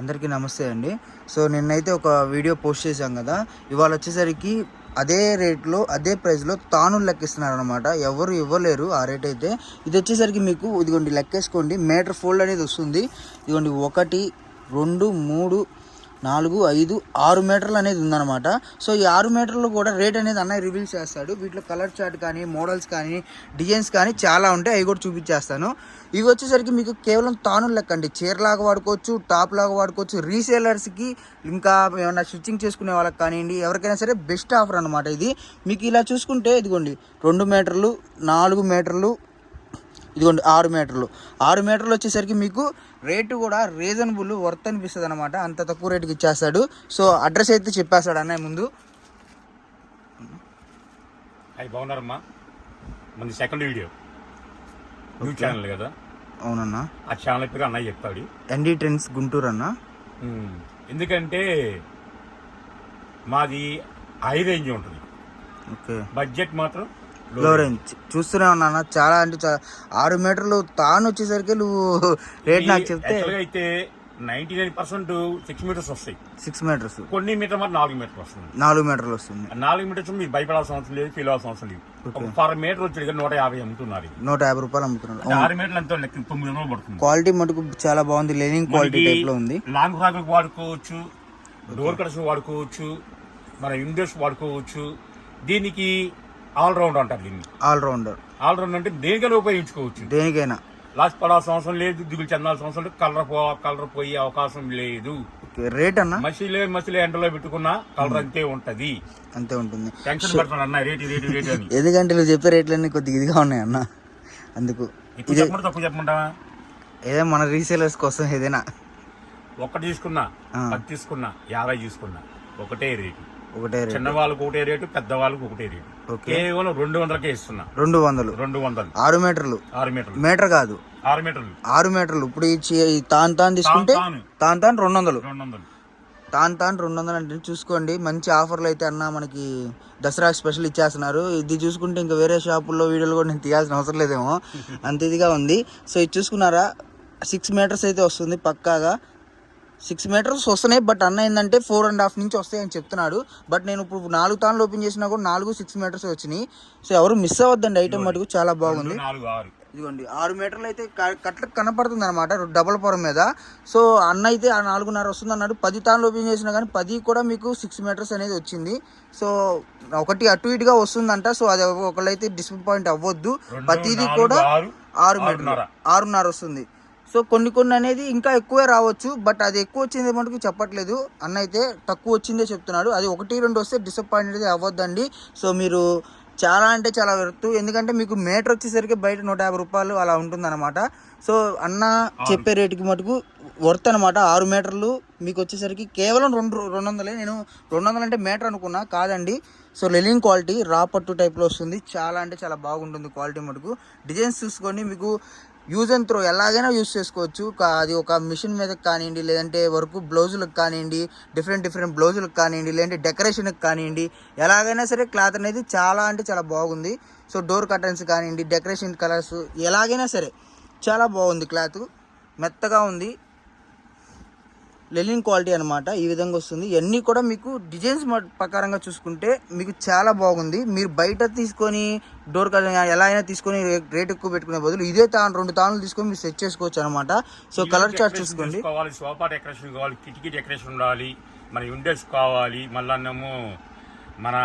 అందరికీ నమస్తే అండి. సో నిన్నైతే ఒక వీడియో పోస్ట్ చేశాం కదా. ఇవాళ వచ్చేసరికి అదే రేట్లో అదే ప్రైస్లో తాను లెక్కిస్తున్నారు అనమాట ఎవరు ఇవ్వలేరు ఆ రేట్ అయితే. ఇది వచ్చేసరికి మీకు ఇదిగోండి లెక్కేసుకోండి. మీటర్ ఫోల్డ్ అనేది వస్తుంది. ఇదిగోండి ఒకటి రెండు మూడు నాలుగు ఐదు ఆరు మీటర్లు అనేది ఉందన్నమాట. సో ఈ ఆరు మీటర్లు కూడా రేట్ అనేది అన్నయ్య రివీల్ చేస్తాడు. వీటిలో కలర్ చార్ట్ కానీ మోడల్స్ కానీ డిజైన్స్ కానీ చాలా ఉంటాయి. అవి కూడా చూపించేస్తాను. ఇవి వచ్చేసరికి మీకు కేవలం తానులు లెక్క అండి చీరలాగా వాడుకోవచ్చు టాప్ లాగా వాడుకోవచ్చు. రీసేలర్స్కి ఇంకా ఏమైనా స్టిచ్చింగ్ చేసుకునే వాళ్ళకి కానివ్వండి ఎవరికైనా సరే బెస్ట్ ఆఫర్ అనమాట ఇది. మీకు ఇలా చూసుకుంటే ఇదిగోండి రెండు మీటర్లు నాలుగు మీటర్లు ఇదిగోండి ఆరు మీటర్లు. ఆరు మీటర్లు వచ్చేసరికి మీకు రేటు కూడా రీజనబుల్ వర్త్ అనిపిస్తుంది అనమాట అంత తక్కువ రేటుకి ఇచ్చేస్తాడు. సో అడ్రస్ అయితే చెప్పేస్తాడు అన్నయ్య ముందు. అవి బాగున్నారమ్మా. మన సెకండ్ వీడియో న్యూ ఛానల్ కదా. అవునన్నా. ఆ ఛానల్ పేరు అన్నయ్య చెప్తాడు. ఎన్డీ ట్రెండ్స్ గుంటూరు అన్న. ఎందుకంటే మాది హై రేంజ్ ఉంటుంది. ఓకే. బడ్జెట్ మాత్రం లో. రేంజ్ చూస్తూనే ఉన్నా అన్న. చాలా అంటే చాలా ఆరు మీటర్లు తాను వచ్చేసరికి నువ్వు రేట్ నాకు చెప్తే అయితే ninety nine percent six metres వస్తాయి. సిక్స్ మీటర్స్ కొన్ని మీటర్ మాత్రం నాలుగు మీటర్ వస్తుంది. నాలుగు మీటర్లు వస్తుంది. నాలుగు మీటర్స్ మీరు భయపడాల్సిన అవసరం లేదు ఫీల్ అవ్వాల్సిన అవసరం లేదు. పర్ మీటర్ వచ్చి నూట యాభై అమ్ముతున్నారు. నూట యాభై రూపాయలు అమ్ముతున్నాడు అంటే ఆరు మీటర్లు ఎంతో లెక్క తొమ్మిది వందలు పడుతుంది. క్వాలిటీ మటుకు చాలా బాగుంది. లెనింగ్ క్వాలిటీ టైప్లో ఉంది. లాంగ్ ఫ్రాక్ వాడుకోవచ్చు డోర్ కట్స్ వాడుకోవచ్చు మన ఇండోస్ వాడుకోవచ్చు. దీనికి ఆల్ రౌండ్ అంటారు దీన్ని. ఆల్ రౌండర్ ఆల్ రౌండ్ అంటే దేనికైనా ఉపయోగించుకోవచ్చు. దేనికైనా. లాస్ట్ పడాల్సిన అవసరం లేదు దిగులు చెందాల్సిన అవసరం లేదు కలర్ పో కలర్ పోయే అవకాశం లేదు. రేట్ అన్న? మసిలే మసిలే ఎండలో పెట్టుకున్నా కలర్ అంతే ఉంటది. అంతే ఉంటుంది. టెన్షన్ పెడతాను అన్న రేటు రేటు రేటు అని. ఎందుకంటే నువ్వు చెప్పే రేట్లన్నీ కొద్దిగా ఇదిగా ఉన్నాయి అన్న. అందుకు ఎక్కువ చెప్పమంటే తక్కువ చెప్పమంటావా? ఏదో మన రీసేలర్స్ కోసం ఏదైనా. ఒక్కటి తీసుకున్నా. పది తీసుకున్నా యాభై తీసుకున్నా ఒకటే రేటు. ఒకటే చిన్న వాళ్ళకు ఒకటే రేటు పెద్ద వాళ్ళకు ఒకటే రేటు. కేవలం రెండు వందలకే ఇస్తున్నా. రెండు వందలు. రెండు వందలు. ఆరు మీటర్లు. ఆరు మీటర్లు. మీటర్ కాదు. ఆరు మీటర్లు. ఆరు మీటర్లు. ఇప్పుడు ఈ చీ- ఈ తాన్ తాన్ తీసుకుంటే తాను. తాన్ తాన్ రెండు వందలు. రెండు వందలు. తాన్ తాన్ రెండు వందలు అంటే చూసుకోండి. మంచి ఆఫర్లు అయితే అన్న మనకి దసరా స్పెషల్ ఇచ్చేస్తున్నారు. ఇది చూసుకుంటే ఇంకా వేరే షాపుల్లో వీడియోలు కూడా నేను తీయాల్సిన అవసరం లేదేమో. అంత ఇదిగా ఉంది. సో ఇది చూసుకున్నారా? సిక్స్ మీటర్స్ అయితే వస్తుంది పక్కాగా. సిక్స్ మీటర్స్ వస్తున్నాయి బట్ అన్న ఏంటంటే ఫోర్ అండ్ హాఫ్ నుంచి వస్తాయి అని చెప్తున్నాడు. బట్ నేను ఇప్పుడు నాలుగు తాన్లు ఓపెన్ చేసినా కూడా నాలుగు సిక్స్ మీటర్స్ వచ్చినాయి. సో ఎవరు మిస్ అవ్వద్దండి ఐటమ్ మటుకు చాలా బాగుంది. ఇదిగోండి ఆరు మీటర్లు అయితే క- కట్లకు కనపడుతుంది అనమాట డబల్ పొరం మీద. సో అన్న అయితే ఆ నాలుగున్నర వస్తుంది అన్నాడు. పది తాన్లు ఓపెన్ చేసినా కానీ పది కూడా మీకు సిక్స్ మీటర్స్ అనేది వచ్చింది. సో ఒకటి అటు ఇటుగా వస్తుందంట సో అది ఒకళ్ళైతే డిసప్పాయింట్ అవ్వద్దు. ప్రతిదీ కూడా ఆరు, మీటర్లు. ఆరున్నర వస్తుంది. సో కొన్ని కొన్ని అనేది ఇంకా ఎక్కువే రావచ్చు బట్ అది ఎక్కువ వచ్చింది మటుకు చెప్పట్లేదు. అన్న అయితే తక్కువ వచ్చిందే చెప్తున్నాడు. అది ఒకటి రెండు వస్తే డిసప్పాయింట్ అవ్వద్దండి. సో మీరు చాలా అంటే చాలా వెరుతు ఎందుకంటే మీకు మీటర్ వచ్చేసరికి బయట నూట యాభై రూపాయలు అలా ఉంటుందన్నమాట. సో అన్న చెప్పే రేటుకి మటుకు వర్త్ అనమాట ఆరు మీటర్లు మీకు వచ్చేసరికి కేవలం రెండు రెండు వందలే. నేను రెండు వందలు అంటే మీటర్ అనుకున్నా కాదండి. సో లెలింగ్ క్వాలిటీ రా పట్టు టైప్లో వస్తుంది. చాలా అంటే చాలా బాగుంటుంది క్వాలిటీ మటుకు. డిజైన్స్ చూసుకొని మీకు యూజ్ అండ్ త్రో ఎలాగైనా యూజ్ చేసుకోవచ్చు. కా- అది ఒక మిషన్ మీద కానివ్వండి లేదంటే వర్క్ బ్లౌజులకు కానివ్వండి డిఫరెంట్ డిఫరెంట్ బ్లౌజులకు కానివ్వండి లేదంటే డెకరేషన్కి కానివ్వండి ఎలాగైనా సరే క్లాత్ అనేది చాలా అంటే చాలా బాగుంది. సో డోర్ కర్టన్స్ కానివ్వండి డెకరేషన్ కలర్స్ ఎలాగైనా సరే చాలా బాగుంది క్లాత్ మెత్తగా ఉంది. లెలిన్ క్వాలిటీ అనమాట ఈ విధంగా వస్తుంది. ఇవన్నీ కూడా మీకు డిజైన్స్ ప్రకారంగా చూసుకుంటే మీకు చాలా బాగుంది. మీరు బయట తీసుకొని డోర్ కలర్ ఎలా అయినా తీసుకొని రేట్ ఎక్కువ పెట్టుకునే బదులు ఇదే తాను రెండు తానులు తీసుకొని మీరు సెట్ చేసుకోవచ్చు అనమాట సో కలర్ చార్ట్ చూసుకోండి. సోఫా డెకరేషన్ కావాలి. కిటికీ డెకరేషన్ ఉండాలి. మన విండోస్ కావాలి. మళ్ళానేమో మన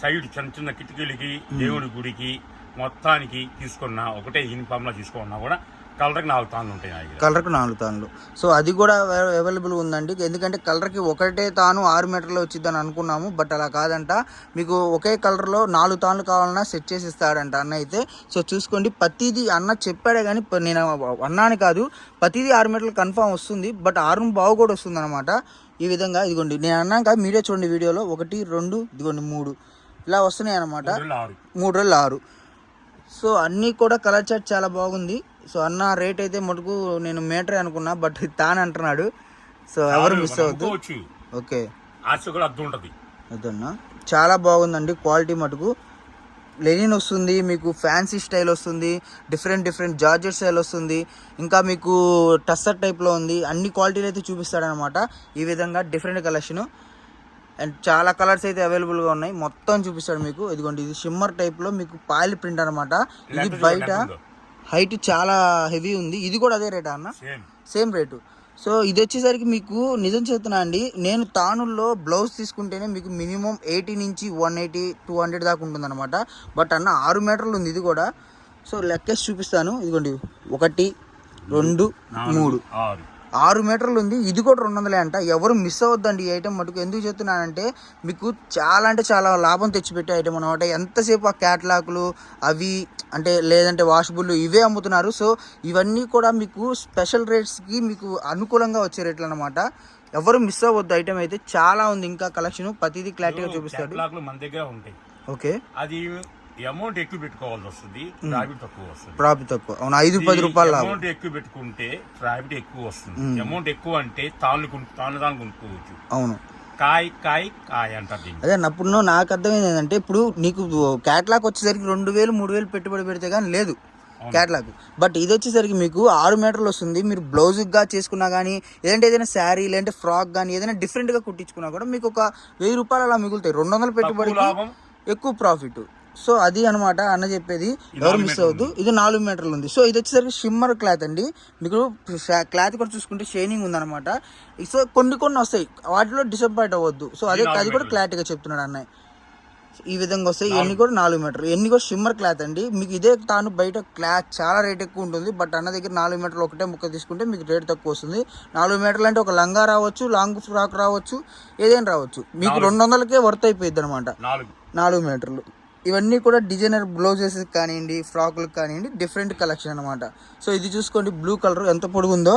సైడ్ చిన్న చిన్న కిటికీలకి దేవుడి గుడికి మొత్తానికి తీసుకున్నా ఒకటే యూనిఫామ్లో తీసుకున్నా కూడా కలర్కి నాలుగు తాళ్ళు ఉంటాయి నా దగ్గర. కలర్కి నాలుగు తానులు. సో అది కూడా అవైలబుల్ ఉందండి. ఎందుకంటే కలర్కి ఒకటే తాను ఆరు మీటర్లో వచ్చిందని అనుకున్నాము. బట్ అలా కాదంట. మీకు ఒకే కలర్లో నాలుగు తానులు కావాలన్నా సెట్ చేసి ఇస్తాడంట అన్న అయితే. సో చూసుకోండి. ప్రతిదీ అన్న చెప్పాడే కానీ ప- నేను అన్నాని కాదు. ప్రతిదీ ఆరు మీటర్లు కన్ఫామ్ వస్తుంది. బట్ ఆరు బావు కూడా వస్తుంది అనమాట ఈ విధంగా ఇదిగోండి. నేను అన్నాక మీరే చూడండి వీడియోలో. ఒకటి రెండు ఇదిగోండి మూడు. ఇలా వస్తున్నాయి అనమాట రెండు ఆరు. మూడు రోజులు ఆరు. సో అన్నీ కూడా కలర్ చార్ట్ చాలా బాగుంది. సో అన్న రేట్ అయితే మటుకు నేను మీటరే అనుకున్నా బట్ తాను అంటున్నాడు. సో ఎవరు మిస్ అమ్ముకోవచ్చు ఓకే. కూడా అర్థం ఉంటది. అదన్నా. చాలా బాగుందండి క్వాలిటీ మటుకు. లెనిన్ వస్తుంది మీకు ఫ్యాన్సీ స్టైల్ వస్తుంది డిఫరెంట్ డిఫరెంట్ జార్జెట్ స్టైల్ వస్తుంది. ఇంకా మీకు టస్సర్ టైప్లో ఉంది. అన్ని క్వాలిటీలు అయితే చూపిస్తాడనమాట ఈ విధంగా డిఫరెంట్ కలెక్షన్ అండ్ చాలా కలర్స్ అయితే అవైలబుల్గా ఉన్నాయి. మొత్తం చూపిస్తాడు మీకు. ఇదిగోండి ఇది షిమ్మర్ టైప్లో మీకు పాయిల్ ప్రింట్ అనమాట ఇది బయట. హైట్ చాలా హెవీ ఉంది. ఇది కూడా అదే రేటా అన్న? Same rate. సో ఇది వచ్చేసరికి మీకు నిజం చెప్తున్నా అండి నేను తానుల్లో బ్లౌజ్ తీసుకుంటేనే మీకు మినిమం ఎయిటీ నుంచి వన్ ఎయిటీ టూ హండ్రెడ్ దాకా ఉంటుందన్నమాట. బట్ అన్న ఆరు మీటర్లు ఉంది ఇది కూడా. సో లెక్కేసి చూపిస్తాను. ఇదిగోండి. ఒకటి రెండు మూడు. ఆరు. ఆరు మీటర్లు ఉంది. ఇది కూడా రెండు వందలే అంట. ఎవరు మిస్ అవ్వద్దండి ఈ ఐటమ్ మటుకు. ఎందుకు చెప్తున్నానంటే మీకు చాలా అంటే చాలా లాభం తెచ్చిపెట్టే ఐటమ్ అనమాట ఎంతసేపు ఆ క్యాట్లాక్లు అవి అంటే లేదంటే వాషబుల్ ఇవే అమ్ముతున్నారు. సో ఇవన్నీ కూడా మీకు స్పెషల్ రేట్స్కి మీకు అనుకూలంగా వచ్చే రేట్లు అనమాట ఎవరు మిస్ అవ్వద్దు ఐటమ్ అయితే. చాలా ఉంది ఇంకా కలెక్షన్ ప్రతిదీ క్లారిటీగా చూపిస్తాడు. మన దగ్గర ఉంటాయి. ఓకే. అది అమౌంట్ ఎక్కువ పెట్టుకోవాల్సి వస్తుంది ప్రాఫిట్ తక్కువ వస్తుంది. ప్రాఫిట్ తక్కువ. అవును? ఐదు పది రూపాయలు అమౌంట్ ఎక్కువ పెట్టుకుంటే ప్రాఫిట్ ఎక్కువ వస్తుంది. అమౌంట్ ఎక్కువ అంటే తాళ్ళు తాళ్ళు తాను కొనుక్కోవచ్చు. అవును. కాయ్ కాయ్ కాయ్ అంటారు అదే అప్పుడు నాకు అర్థమైంది ఏంటంటే ఇప్పుడు నీకు క్యాట్లాగ్ వచ్చేసరికి రెండు వేలు మూడు వేలు పెట్టుబడి పెడితే కానీ లేదు క్యాట్లాగ్ బట్ ఇది వచ్చేసరికి మీకు ఆరు మీటర్లు వస్తుంది. మీరు బ్లౌజ్గా చేసుకున్నా కానీ లేదంటే ఏదైనా శారీ లేదంటే ఫ్రాక్ కానీ ఏదైనా డిఫరెంట్గా కుట్టించుకున్నా కూడా మీకు ఒక వెయ్యి రూపాయలు అలా మిగులుతాయి. రెండు వందల పెట్టుబడికి ఎక్కువ ప్రాఫిట్ సో అది అనమాట అన్న చెప్పేది. ఎవరు మిస్ అవ్వద్దు. ఇది నాలుగు మీటర్లు ఉంది. సో ఇది వచ్చేసరికి షిమ్మర్ క్లాత్ అండి. మీకు క్లాత్ కూడా చూసుకుంటే షైనింగ్ ఉందన్నమాట. సో కొన్ని కొన్ని వస్తాయి. వాటిలో డిసప్పాయింట్ అవ్వద్దు. సో అదే అది కూడా. క్లారిటీగా చెప్తున్నాడు అన్నయ్య. ఈ విధంగా వస్తాయి. ఇవన్నీ కూడా నాలుగు మీటర్లు. ఇవన్నీ కూడా షిమ్మర్ క్లాత్ అండి. మీకు ఇదే తాను బయట క్లాత్ చాలా రేట్ ఎక్కువ ఉంటుంది. బట్ అన్న దగ్గర నాలుగు మీటర్లు ఒకటే ముక్క తీసుకుంటే మీకు రేట్ తక్కువ వస్తుంది. నాలుగు మీటర్లు అంటే ఒక లంగా రావచ్చు లాంగ్ ఫ్రాక్ రావచ్చు ఏదైనా రావచ్చు. మీకు రెండు వందలకే వర్త్ అయిపోయింది అనమాట నాలుగు మీటర్లు. ఇవన్నీ కూడా డిజైనర్ బ్లౌజెస్ కానివ్వండి ఫ్రాకులకు కానివ్వండి డిఫరెంట్ కలెక్షన్ అనమాట సో ఇది చూసుకోండి బ్లూ కలర్ ఎంత పొడుగుందో.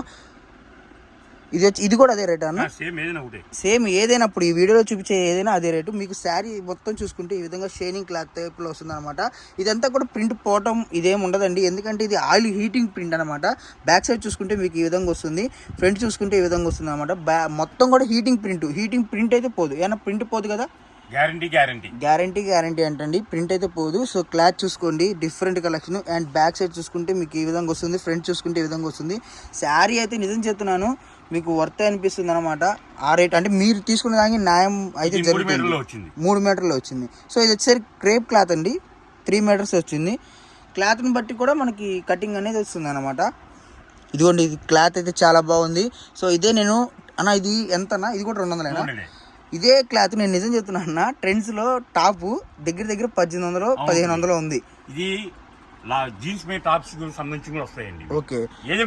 ఇది వచ్చి ఇది కూడా అదే రేట్ అన్న? సేమ్ ఏదైనా ఒకటే. సేమ్ ఏదైనా ఇప్పుడు ఈ వీడియోలో చూపించే ఏదైనా అదే రేటు మీకు శారీ మొత్తం చూసుకుంటే ఈ విధంగా షైనింగ్ క్లాత్ టైప్లో వస్తుంది అనమాట ఇదంతా కూడా ప్రింట్ పోవటం ఇదేం ఉండదండి. ఎందుకంటే ఇది ఆయిల్ హీటింగ్ ప్రింట్ అనమాట బ్యాక్ సైడ్ చూసుకుంటే మీకు ఈ విధంగా వస్తుంది. ఫ్రంట్ చూసుకుంటే ఈ విధంగా వస్తుంది అనమాట బ్యా మొత్తం కూడా హీటింగ్ ప్రింట్ హీటింగ్ ప్రింట్ అయితే పోదు. ఏమైనా ప్రింట్ పోదు కదా? Guarantee guarantee. గ్యారంటీ గ్యారంటీ అంటండి. ప్రింట్ అయితే పోదు. సో క్లాత్ చూసుకోండి. Different collection. And back side చూసుకుంటే మీకు ఈ విధంగా వస్తుంది. ఫ్రంట్ చూసుకుంటే ఈ విధంగా వస్తుంది. శారీ అయితే నిజం చెప్తున్నాను మీకు వర్త్ అనిపిస్తుంది అనమాట ఆ రేట్ అంటే మీరు తీసుకునే దానికి న్యాయం అయితే జరుగుతుంది. మూడు మీటర్లు వచ్చింది. సో ఇది వచ్చేసరికి క్రేప్ క్లాత్ అండి. త్రీ మీటర్స్ వచ్చింది. క్లాత్ని బట్టి కూడా మనకి కటింగ్ అనేది వస్తుంది అనమాట ఇదిగోండి ఇది క్లాత్ అయితే చాలా బాగుంది. సో ఇదే నేను అన్న ఇది ఎంతనా ఇది కూడా రెండు వందలేనా. ఇదే క్లాత్ నేను నిజం చెప్తున్నా అన్న ట్రెండ్స్లో టాప్ దగ్గర దగ్గర పద్దెనిమిది వందలు పదిహేను వందలు ఉంది. ఇది జీన్స్ మీద టాప్స్ సంబంధించి కూడా వస్తాయండి. ఓకే.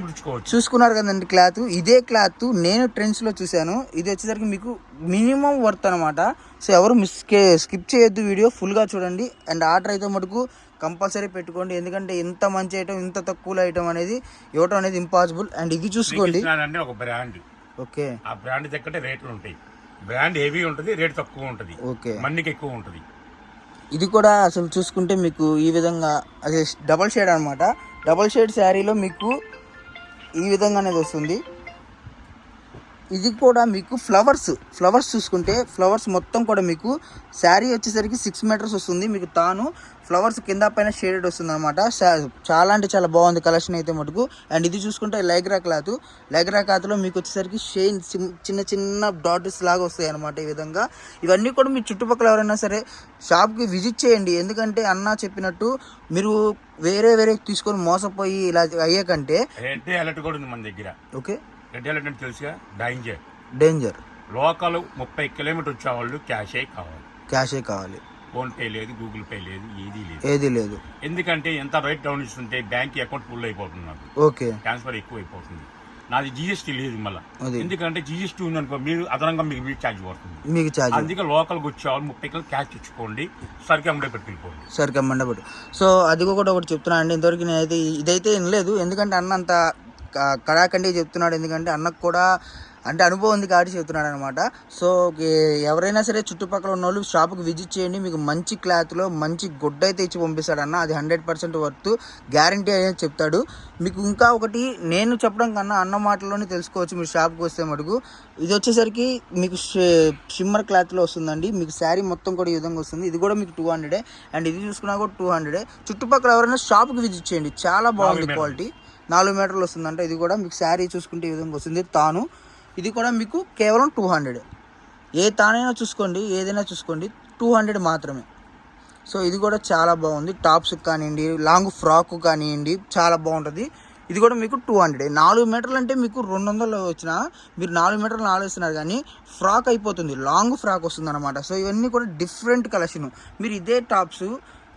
కుట్టించుకోవచ్చు చూసుకున్నారు కదండి క్లాత్. ఇదే క్లాత్ నేను ట్రెండ్స్లో చూశాను. ఇది వచ్చేసరికి మీకు మినిమం వర్త్ అనమాట సో ఎవరు మిస్ స్కిప్ చేయొద్దు వీడియో ఫుల్గా చూడండి. అండ్ ఆర్డర్ అయితే మటుకు కంపల్సరీ పెట్టుకోండి. ఎందుకంటే ఇంత మంచి ఐటమ్ ఇంత తక్కువ ఐటమ్ అనేది ఇవ్వటం అనేది ఇంపాసిబుల్ అండ్ ఇది చూసుకోండి. ఒక బ్రాండ్ ఓకే. ఆ బ్రాండ్ తగ్గట్టే రేట్లు ఉంటాయి. బ్రాండ్ హెవీ ఉంటుంది రేట్ తక్కువ ఉంటుంది. ఓకే. మన్నికి ఎక్కువ ఉంటుంది. ఇది కూడా అసలు చూసుకుంటే మీకు ఈ విధంగా అది డబల్ షేడ్ అనమాట డబల్ షేడ్ శారీలో మీకు ఈ విధంగా అనేది వస్తుంది. ఇది కూడా మీకు ఫ్లవర్స్ ఫ్లవర్స్ చూసుకుంటే ఫ్లవర్స్ మొత్తం కూడా మీకు శారీ వచ్చేసరికి సిక్స్ మీటర్స్ వస్తుంది. మీకు తాను ఫ్లవర్స్ కింద పైన షేడెడ్ వస్తుంది అనమాట చాలా అంటే చాలా బాగుంది కలెక్షన్ అయితే మటుకు. అండ్ ఇది చూసుకుంటే లైగ్రా క్లాత్. లైగ్రా క్లాత్లో మీకు వచ్చేసరికి షేన్ చిన్న చిన్న డాట్స్ లాగా వస్తాయి అనమాట ఈ విధంగా. ఇవన్నీ కూడా మీ చుట్టుపక్కల ఎవరైనా సరే షాప్కి విజిట్ చేయండి. ఎందుకంటే అన్న చెప్పినట్టు మీరు వేరే వేరే తీసుకొని మోసపోయి ఇలా అయ్యే కంటే రెడ్ అలర్ట్ కూడా ఉంది మన దగ్గర. ఓకే. అలర్ట్ అంటే తెలుసుగా? డైంజర్ డేంజర్ లోకల్ ముప్పై కిలోమీటర్ వచ్చే వాళ్ళు క్యాషే కావాలి. క్యాషే కావాలి. ఫోన్ పే లేదు గూగుల్ పే లేదు ఏదీ లేదు. ఏది లేదు. ఎందుకంటే ఎంత రేట్ డౌన్ ఇస్తుంటే బ్యాంక్ అకౌంట్ ఫుల్ అయిపోతుంది నాకు. ఓకే. ట్రాన్స్ఫర్ ఎక్కువ అయిపోతుంది నాది జిఎస్టీ లేదు మళ్ళీ. ఎందుకంటే జిఎస్టీ ఉందనుకో మీరు అదనంగా మీకు వీట్ ఛార్జ్ పడుతుంది. మీకు ఛార్జ్ అందుకే లోకల్కి వచ్చేవాళ్ళు ముప్పై కిలో క్యాష్ తెచ్చుకోండి సరికి అమ్మడే పెట్టుకెళ్ళిపోండి. సరిగ్గా మండపట్టు సో అది కూడా ఒకటి చెప్తున్నా అండి. ఇంతవరకు నేనైతే ఇదైతే వినలేదు. ఎందుకంటే అన్న అంత క- కడాకండి చెప్తున్నాడు. ఎందుకంటే అన్నకు కూడా అంటే అనుభవం ఉంది కాబట్టి చెప్తున్నాడు అనమాట సో ఎవరైనా సరే చుట్టుపక్కల ఉన్న వాళ్ళు షాప్కి విజిట్ చేయండి. మీకు మంచి క్లాత్లో మంచి గుడ్డ అయితే ఇచ్చి పంపిస్తాడన్న. అది హండ్రెడ్ పర్సెంట్ వర్త్ గ్యారంటీ అనేది చెప్తాడు. మీకు ఇంకా ఒకటి నేను చెప్పడం కన్నా అన్న మాటల్లోనే తెలుసుకోవచ్చు. మీరు షాప్కి వస్తే మటుకు ఇది వచ్చేసరికి మీకు షిమ్మర్ క్లాత్లో వస్తుందండి. మీకు శారీ మొత్తం కూడా ఈ విధంగా వస్తుంది. ఇది కూడా మీకు టూ హండ్రెడే. అండ్ ఇది చూసుకున్నా కూడా టూ హండ్రెడే. చుట్టుపక్కల ఎవరైనా షాప్కి విజిట్ చేయండి. చాలా బాగుంది. క్వాలిటీ. నాలుగు మీటర్లు వస్తుందంట. ఇది కూడా మీకు శారీ చూసుకుంటే ఈ విధంగా వస్తుంది. తాను. ఇది కూడా మీకు కేవలం టూ హండ్రెడ్ ఏ తానైనా చూసుకోండి ఏదైనా చూసుకోండి టూ హండ్రెడ్ మాత్రమే. సో ఇది కూడా చాలా బాగుంది. టాప్స్ కానివ్వండి లాంగ్ ఫ్రాక్ కానివ్వండి చాలా బాగుంటుంది. ఇది కూడా మీకు టూ హండ్రెడ్ నాలుగు మీటర్లు అంటే మీకు రెండు వందలు వచ్చిన మీరు నాలుగు మీటర్లు ఆలోచిస్తున్నారు కానీ ఫ్రాక్ అయిపోతుంది. లాంగ్ ఫ్రాక్ వస్తుంది అనమాట సో ఇవన్నీ కూడా డిఫరెంట్ కలెక్షన్. మీరు ఇదే టాప్స్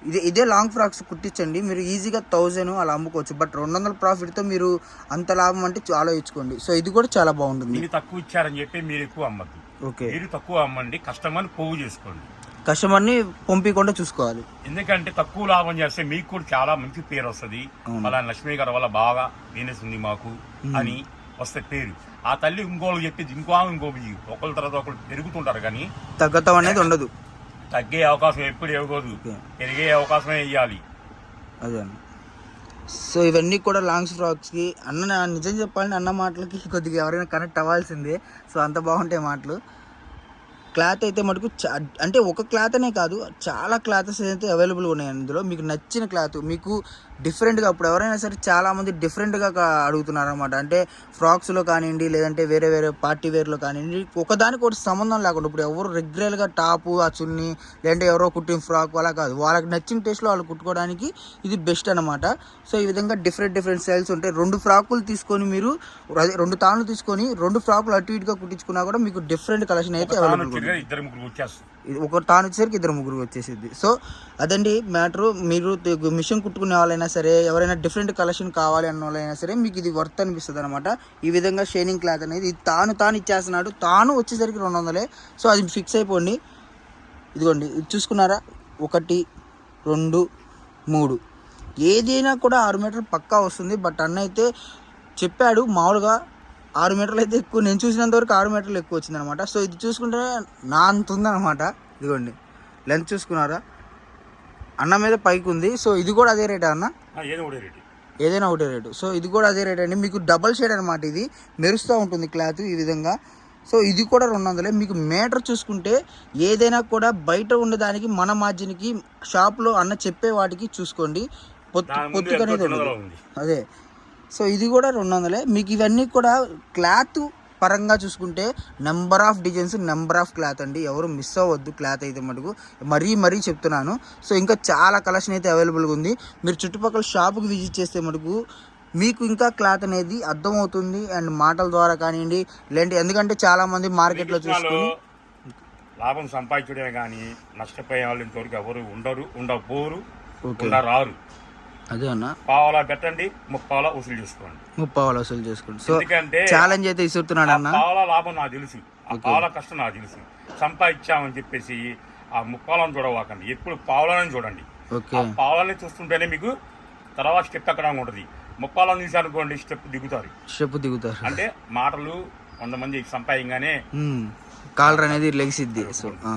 ఇదే ఇదే లాంగ్ ఫ్రాక్స్ కుట్టించండి. మీరు ఈజీగా థౌజండ్ అలా అమ్ముకోవచ్చు. బట్ రెండు వందల ప్రాఫిట్తో మీరు అంత లాభం అంటే ఆలోచించుకోండి. సో ఇది కూడా చాలా బాగుంటుంది. మీరు తక్కువ ఇచ్చారని చెప్పి మీరు ఎక్కువ అమ్మద్దు. ఓకే. మీరు తక్కువ అమ్మండి. కస్టమర్ని పోగు చేసుకోండి. కస్టమర్ని పంపించకుండా చూసుకోవాలి. ఎందుకంటే తక్కువ లాభం చేస్తే మీకు కూడా చాలా మంచి పేరు వస్తుంది. అలా లక్ష్మీ గారి వల్ల బాగా బిజినెస్ ఉంది మాకు అని వస్తే పేరు. ఆ తల్లి ఇంకోళ్ళు చెప్పేది ఇంకో ఇంకో ఒకళ్ళ తర్వాత ఒకళ్ళు పెరుగుతుంటారు కానీ తగ్గతం అనేది ఉండదు. తగ్గే అవకాశం ఎప్పుడు ఇవ్వకూడదు. పెరిగే అవకాశమే ఇవ్వాలి అదే. సో ఇవన్నీ కూడా లాంగ్ ఫ్రాక్స్కి అన్న నిజం చెప్పాలంటే అన్న మాటలకి కొద్దిగా ఎవరైనా కనెక్ట్ అవ్వాల్సిందే. సో అంత బాగుంటాయి మాటలు. క్లాత్ అయితే మటుకు అంటే ఒక క్లాత్ అనే కాదు చాలా క్లాత్స్ అయితే అవైలబుల్ ఉన్నాయి అందులో. మీకు నచ్చిన క్లాత్ మీకు డిఫరెంట్గా ఇప్పుడు ఎవరైనా సరే చాలామంది డిఫరెంట్గా అడుగుతున్నారు అనమాట అంటే ఫ్రాక్స్లో కానివ్వండి లేదంటే వేరే వేరే పార్టీ వేర్లో కానివ్వండి ఒకదానికి ఒకటి సంబంధం లేకుండా ఇప్పుడు ఎవరు రెగ్యులర్గా టాపు ఆ చున్నీ లేదంటే ఎవరో కుట్టిన ఫ్రాక్ అలా కాదు. వాళ్ళకి నచ్చిన టేస్ట్లో వాళ్ళు కుట్టుకోవడానికి ఇది బెస్ట్ అనమాట సో ఈ విధంగా డిఫరెంట్ డిఫరెంట్ స్టైల్స్ ఉంటాయి. రెండు ఫ్రాకులు తీసుకొని మీరు అదే రెండు తాళ్ళు తీసుకొని రెండు ఫ్రాకులు అటు ఇటుగా కుట్టించుకున్నా కూడా మీకు డిఫరెంట్ కలెక్షన్ అయితే తాను అవైలబుల్ ఒక తాను వచ్చేసరికి ఇద్దరు ముగ్గురు వచ్చేసిద్ది. సో అదండి మ్యాటర్. మీరు మిషన్ కుట్టుకునే వాళ్ళైనా సరే ఎవరైనా డిఫరెంట్ కలెక్షన్ కావాలి అన్న వాళ్ళైనా సరే మీకు ఇది వర్త్ అనిపిస్తుంది అనమాట ఈ విధంగా షైనింగ్ క్లాత్ అనేది తాను తాను ఇచ్చేస్తున్నాడు. తాను వచ్చేసరికి రెండు వందలే సో అది ఫిక్స్ అయిపోండి. ఇదిగోండి ఇది చూసుకున్నారా? ఒకటి రెండు మూడు. ఏదైనా కూడా ఆరు మీటర్లు పక్కా వస్తుంది. బట్ అన్న అయితే చెప్పాడు మామూలుగా ఆరు మీటర్లు అయితే ఎక్కువ నేను చూసినంత వరకు ఆరు మీటర్లు ఎక్కువ వచ్చింది అనమాట సో ఇది చూసుకుంటే నా అంత ఉందన్నమాట. ఇదిగోండి లెంత్ చూసుకున్నారా? అన్న మీద పైకి ఉంది సో ఇది కూడా అదే రేటా అన్న? ఏదో ఒకటి రేటు. ఏదైనా ఒకటే రేటు. సో ఇది కూడా అదే రేట్ అండి. మీకు డబల్ షేడ్ అనమాట ఇది. మెరుస్తూ ఉంటుంది క్లాత్ ఈ విధంగా. సో ఇది కూడా రెండు వందలే. మీకు మీటర్ చూసుకుంటే ఏదైనా కూడా బయట ఉండేదానికి మన మార్జిన్కి షాప్లో అన్న చెప్పే వాటికి చూసుకోండి. పొత్తు దాని ముందు పొత్తుకు ఎంతో అనేది చిన్నదిలో ఉండదు ఉంది. అదే. సో ఇది కూడా రెండు వందలే. మీకు ఇవన్నీ కూడా క్లాత్ పరంగా చూసుకుంటే number of designs number of cloth అండి. ఎవరు మిస్ అవ్వద్దు క్లాత్ అయితే మటుకు. మరీ మరీ చెప్తున్నాను. సో ఇంకా చాలా కలెక్షన్ అయితే అవైలబుల్గా ఉంది. మీరు చుట్టుపక్కల షాప్కి విజిట్ చేస్తే మటుకు మీకు ఇంకా క్లాత్ అనేది అర్థమవుతుంది అండ్ మాటల ద్వారా కానివ్వండి లేదంటే ఎందుకంటే చాలామంది మార్కెట్లో చూసుకుని లాభం సంపాదించడే కానీ నష్టపోయే వాళ్ళు ఇంతవరకు ఎవరు ఉండరు ఓకే. ఉండరారు. అదే అన్న. పావలా పెట్టండి ముప్పావలా వసూలు చేసుకోండి. ముప్పావాలు వసూలు చేసుకోండి. సో ఎందుకంటే ఛాలెంజ్ అయితే ఇస్తున్నాడు అన్న. పావలా లాభం నాకు తెలుసు. ఆ పావలా కష్టం నాకు తెలుసు. సంపాదించామని చెప్పేసి ఆ ముప్పాలను చూడవాకండి. ఎప్పుడు పావలాలని చూడండి. ఓకే. ఆ పావలాన్ని చూస్తుంటేనే మీకు తర్వాత స్టెప్ ఎక్కడ ఉంటుంది. ముప్పాలను చూసారనుకోండి స్టెప్ దిగుతారు. స్టెప్ దిగుతారు. అంటే మాటలు కొంతమంది సంపాదించగానే మ్మ్. కాలర్ అనేది లెగిసిద్ది. సో ఆ.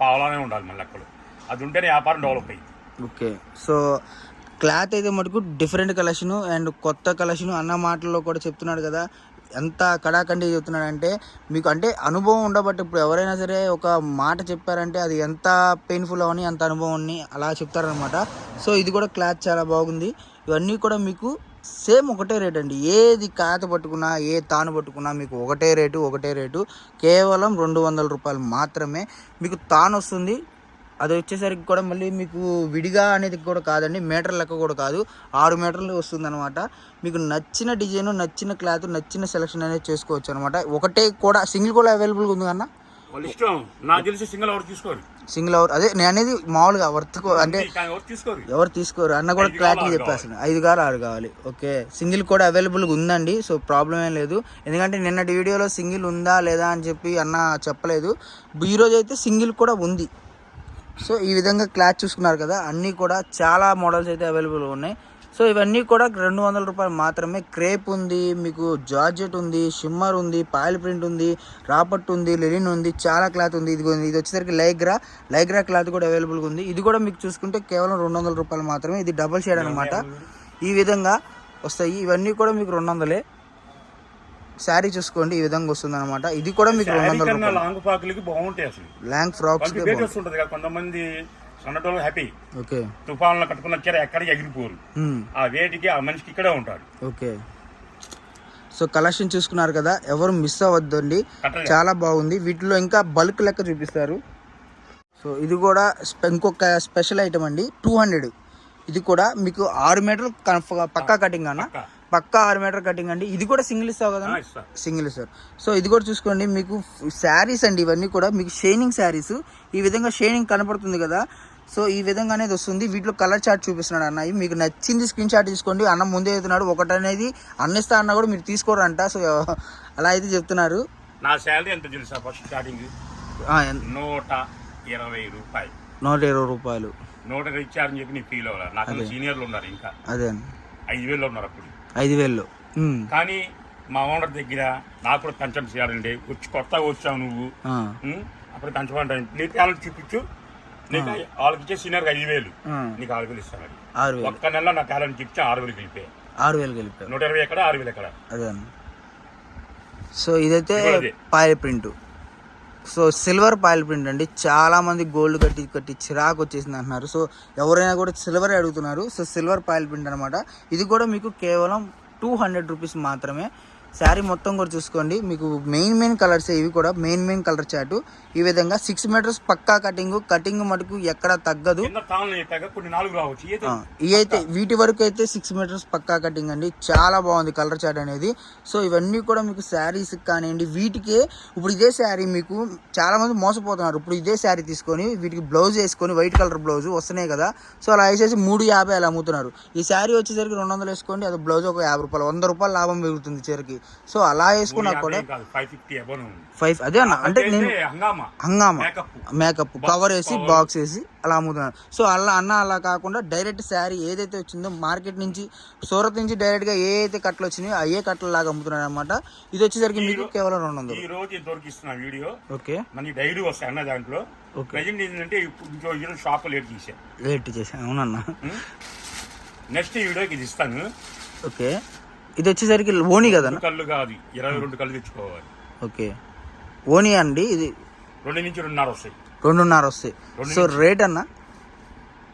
పావలానే ఉండాలి మన లెక్కలు అది ఉంటేనే వ్యాపారం డెవలప్ అయ్యింది ఓకే. సో క్లాత్ అయితే మటుకు డిఫరెంట్ కలెక్షన్ అండ్ కొత్త కలెక్షన్ అన్న మాటల్లో కూడా చెప్తున్నాడు కదా. ఎంత కడాకండి చెప్తున్నాడు అంటే మీకు అంటే అనుభవం ఉండబట్టి ఇప్పుడు ఎవరైనా సరే ఒక మాట చెప్పారంటే అది ఎంత పెయిన్ఫుల్ అవని అంత అనుభవం అని అలా చెప్తారనమాట సో ఇది కూడా క్లాత్ చాలా బాగుంది. ఇవన్నీ కూడా మీకు సేమ్ ఒకటే రేట్ అండి. ఏది కాత పట్టుకున్నా ఏ తాను పట్టుకున్నా మీకు ఒకటే రేటు ఒకటే రేటు. కేవలం రెండు వందల రూపాయలు మాత్రమే. మీకు తాను వస్తుంది అది వచ్చేసరికి కూడా మళ్ళీ మీకు విడిగా అనేది కూడా కాదండి మీటర్ లెక్క కూడా కాదు. ఆరు మీటర్లు వస్తుంది అనమాట మీకు నచ్చిన డిజైన్ నచ్చిన క్లాత్ నచ్చిన సెలెక్షన్ అనేది చేసుకోవచ్చు అనమాట ఒకటే కూడా సింగిల్ కూడా అవైలబుల్గా ఉంది కన్నా తెలిసి సింగిల్ తీసుకోరు. సింగిల్ అవర్ అదే నేను అనేది మామూలుగా వర్త్ అంటే ఎవరు తీసుకోరు. అన్న కూడా క్లారిటీ చెప్పేస్తాను. ఐదు కావాలి ఆరు కావాలి. ఓకే. సింగిల్ కూడా అవైలబుల్గా ఉందండి సో ప్రాబ్లం ఏం లేదు. ఎందుకంటే నిన్నటి వీడియోలో సింగిల్ ఉందా లేదా అని చెప్పి అన్న చెప్పలేదు. ఈరోజు అయితే సింగిల్ కూడా ఉంది. సో ఈ విధంగా క్లాత్ చూసుకున్నారు కదా అన్నీ కూడా చాలా మోడల్స్ అయితే అవైలబుల్ ఉన్నాయి. సో ఇవన్నీ కూడా రెండు వందల రూపాయలు మాత్రమే. క్రేప్ ఉంది మీకు జార్జెట్ ఉంది షిమ్మర్ ఉంది పాయిల్ ప్రింట్ ఉంది రాపట్ ఉంది లెనిన్ ఉంది చాలా క్లాత్ ఉంది. ఇది ఇది వచ్చేసరికి లైగ్రా. లైగ్రా క్లాత్ కూడా అవైలబుల్గా ఉంది. ఇది కూడా మీకు చూసుకుంటే కేవలం రెండు వందల రూపాయలు మాత్రమే. ఇది డబల్ షేడ్ అనమాట ఈ విధంగా వస్తాయి. ఇవన్నీ కూడా మీకు రెండు వందలే. శారీ చూసుకోండి ఈ విధంగా వస్తుంది అనమాట ఇది కూడా మీకు రెండు వందల లాంగ్ పాకులకి బాగుంటాయి అసలు. లాంగ్ ఫ్రాక్స్ వస్తుంటది కదా కొంతమంది సన్నటోళ్ళు హ్యాపీ ఓకే. తుఫాన్లో కట్టుకున్న చీర ఎక్కడికి ఎగిరిపోరు. ఆ వేటికి ఆ మనిషికి ఇక్కడే ఉంటాడు. ఓకే. సో కలెక్షన్ చూసుకున్నారు కదా ఎవరు మిస్ అవ్వద్దండి. చాలా బాగుంది. వీటిలో ఇంకా బల్క్ లెక్క చూపిస్తారు. సో ఇది కూడా ఇంకొక స్పెషల్ ఐటమ్ అండి టూ హండ్రెడ్ ఇది కూడా మీకు ఆరు మీటర్లు పక్కా కటింగ్ అన్న? పక్కా. ఆరు మీటర్ కటింగ్ అండి. ఇది కూడా సింగిల్ ఇస్తావు కదా. Single sir. సో ఇది కూడా చూసుకోండి మీకు శారీస్ అండి ఇవన్నీ కూడా. మీకు షైనింగ్ శారీస్. ఈ విధంగా షైనింగ్ కనపడుతుంది కదా? సో ఈ విధంగా అనేది వస్తుంది. వీటిలో కలర్ చార్ట్ చూపిస్తున్నాడు అన్న మీకు నచ్చింది స్క్రీన్ షాట్ తీసుకోండి. అన్న ముందే అవుతున్నాడు ఒకటి అనేది అన్నిస్తా అన్న కూడా మీరు తీసుకోరంట. సో అలా అయితే చెప్తున్నారు. నా శాలరీ ఎంత తెలుసా ఫస్ట్ స్టార్టింగ్? నూట ఇరవై రూపాయలు. నూట ఇరవై రూపాయలు. నూట ఇరవై ఇచ్చారని చెప్పి నీ ఫీల్ అవ్వాలి నాకు సీనియర్లు ఉన్నారు ఇంకా. అదే అండి. ఐదు వేలు ఉన్నారు అప్పుడు. ఐదు వేలు. కానీ మా ఓనర్ దగ్గర నాకు కూడా పెన్షన్ చేయాలండి. వచ్చి కొత్తగా వచ్చావు నువ్వు? అప్పుడు పెంచమంటాను నీ టాలెంట్ చూపించు. నీకు వాళ్ళకి ఇచ్చే సీనియర్కి ఐదు వేలు. నీకు ఆరు వేలు ఇస్తాను ఆరు వేలు. ఒక్క నెల నా టాలెంట్ చూపించి ఆరు వేలు వెళ్ళిపోయాయి. ఆరు వేలు కలిపారు నూట ఇరవై ఎక్కడ ఆరు వేలు ఎక్కడ అదే సో ఇదైతే. Foil print. So silver foil print అండి. చాలామంది గోల్డ్ కట్టి కట్టి చిరాకు వచ్చేసింది అంటున్నారు. సో ఎవరైనా కూడా సిల్వర్ అడుగుతున్నారు. సో సిల్వర్ పాయిల్ ప్రింట్ అనమాట ఇది కూడా మీకు కేవలం టూ హండ్రెడ్ రూపీస్ మాత్రమే. శారీ మొత్తం కూడా చూసుకోండి. మీకు మెయిన్ మెయిన్ కలర్స్ ఇవి కూడా మెయిన్ మెయిన్ కలర్ చాటు. ఈ విధంగా సిక్స్ మీటర్స్ పక్కా కటింగ్ కటింగ్ మటుకు ఎక్కడ తగ్గదు. ఇవి అయితే వీటి వరకు అయితే సిక్స్ మీటర్స్ పక్కా కటింగ్ అండి. చాలా బాగుంది కలర్ చాట్ అనేది. సో ఇవన్నీ కూడా మీకు శారీస్ కానివ్వండి వీటికే ఇప్పుడు ఇదే శారీ మీకు చాలా మంది మోసపోతున్నారు. ఇప్పుడు ఇదే శారీ తీసుకొని వీటికి బ్లౌజ్ వేసుకొని వైట్ కలర్ బ్లౌజ్ వస్తున్నాయి కదా. సో అలా వేసేసి మూడు యాభై అలా అమ్ముతున్నారు. ఈ శారీ వచ్చేసరికి రెండు వందలు వేసుకోండి. అది బ్లౌజ్ ఒక యాభై రూపాయలు వంద రూపాయలు లాభం పెరుగుతుంది చీరకి సో అలా వేసుకున్నా కూడా ఫైవ్ అదే అన్న అంటే నేను హంగామా? హంగామా మేకప్. కవర్ వేసి బాక్స్ వేసి అలా అమ్ముతున్నాను. సో అలా అన్న అలా కాకుండా డైరెక్ట్ శారీ ఏదైతే వచ్చిందో మార్కెట్ నుంచి సూరత్ నుంచి డైరెక్ట్గా ఏ అయితే కట్టలు వచ్చినాయో అయ్యే కట్టలు లాగా అమ్ముతున్నాడు అనమాట ఇది వచ్చేసరికి మీకు కేవలం రెండు వందలు. ఈ రోజు వీడియో. ఓకే. మనకి డైరీ వస్తాయి అన్న దాంట్లో. ఓకే. ప్రజెంట్ ఏంటంటే ఇప్పుడు ఇంకో ఈరోజు షాప్ లేట్ తీసా లేట్ చేశాను అవునన్న. నెక్స్ట్ వీడియోకి ఇది ఇస్తాను. ఓకే. ఇది వచ్చేసరికి ఓనీ కదా కళ్ళు కాదు. ఇరవై రెండు కళ్ళు తెచ్చుకోవాలి. ఓకే. ఓనీ అండి ఇది రెండు నుంచి రెండున్నర వస్తాయి. రెండున్నర వస్తాయి. సో రేట్ అన్న?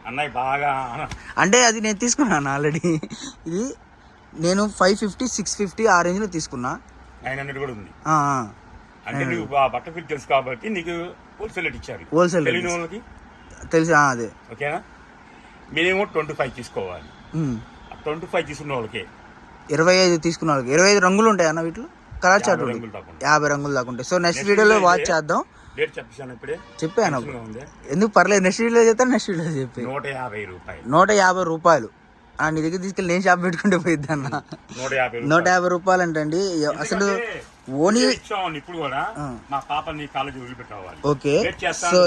అన్నయ్య బాగా అంటే అది నేను తీసుకున్నాను ఆల్రెడీ. ఇది నేను ఫైవ్ ఫిఫ్టీ సిక్స్ ఫిఫ్టీ ఆ రేంజ్లో తీసుకున్నా. నైన్ హండ్రెడ్ కూడా ఉంది. అంటే నువ్వు ఆ బట్ట ఫీల్ తెలుసు కాబట్టి నీకు హోల్సేల్ రేట్ ఇచ్చారు. హోల్సేల్ తెలియని వాళ్ళకి? తెలిసి అదే. ఓకేనా? మినిమం ట్వంటీ ఫైవ్ తీసుకోవాలి. ట్వంటీ ఫైవ్ తీసుకున్న వాళ్ళకి. ఇరవై ఐదు తీసుకున్న వాళ్ళకి. ఇరవై ఐదు రంగులు ఉంటాయి అన్న వీటిలో? కలర్ చార్ట్ యాభై రంగులు దాకా ఉంటాయి. సో నెక్స్ట్ వీడియోలో వాచ్ చేద్దాం. చెప్పాను ఎందుకు పర్లేదు నెక్స్ట్ వీడియో చెప్తాను నెక్స్ట్ వీడియో చెప్పి. నూట యాభై రూపాయలు. నూట యాభై రూపాయలు. నీ దగ్గర తీసుకెళ్ళి నేను షాప్ పెట్టుకుంటే పోయిద్ది అన్న. నూట యాభై రూపాయలు. అంటండి. అసలు ఎందుకంటే ఓనీ ఇదే ఇచ్చామని ఇప్పుడు కూడా ఆ. మా పాపని కాలేజీ వదిలిపెట్టవాలి ఓకే. సో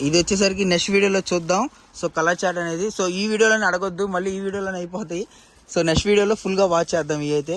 ఇది వచ్చేసరికి నెక్స్ట్ వీడియోలో చూద్దాం. సో కలర్ చాట్ అనేది సో ఈ వీడియోలోనే అడగొద్దు. మళ్ళీ ఈ వీడియోలోనే అయిపోతాయి. సో నెక్స్ట్ వీడియోలో ఫుల్గా వాచ్ చేద్దాం ఇవి అయితే